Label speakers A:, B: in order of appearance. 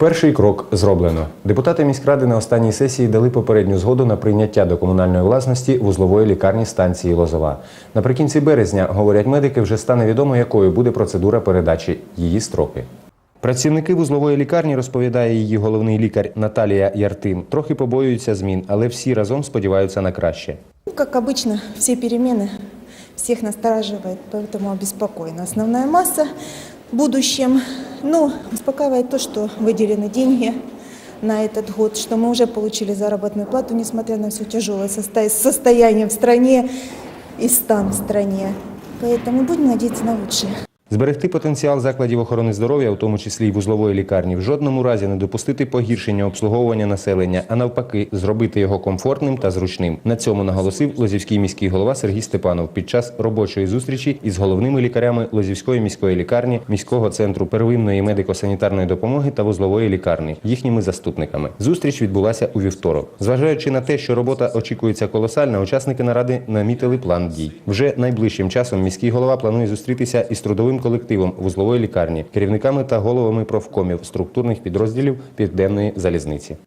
A: Перший крок зроблено. Депутати міськради на останній сесії дали попередню згоду на прийняття до комунальної власності вузлової лікарні станції Лозова. Наприкінці березня, говорять медики, вже стане відомо, якою буде процедура передачі її строки. Працівники вузлової лікарні, розповідає її головний лікар Наталія Яртин, трохи побоюються змін, але всі разом сподіваються на краще.
B: Ну, Как обычно, все перемены всех настораживает, поэтому обеспокоена. Основная масса в Будущем. Ну, успокаивает то, что выделены деньги на этот год, что мы уже получили заработную плату, несмотря на все тяжелое состо- состояние в стране и стан в стране. Поэтому будем надеяться на лучшее.
A: Зберегти потенціал закладів охорони здоров'я, у тому числі й вузлової лікарні, в жодному разі не допустити погіршення обслуговування населення, а навпаки, зробити його комфортним та зручним. На цьому наголосив Лозівський міський голова Сергій Степанов під час робочої зустрічі із головними лікарями Лозівської міської лікарні, міського центру первинної медико-санітарної допомоги та вузлової лікарні, їхніми заступниками. Зустріч відбулася у вівторок. Зважаючи на те, що робота очікується колосальна, учасники наради намітили план дій. Вже найближчим часом міський голова планує зустрітися із трудовим колективом вузлової лікарні, керівниками та головами профкомів структурних підрозділів південної залізниці.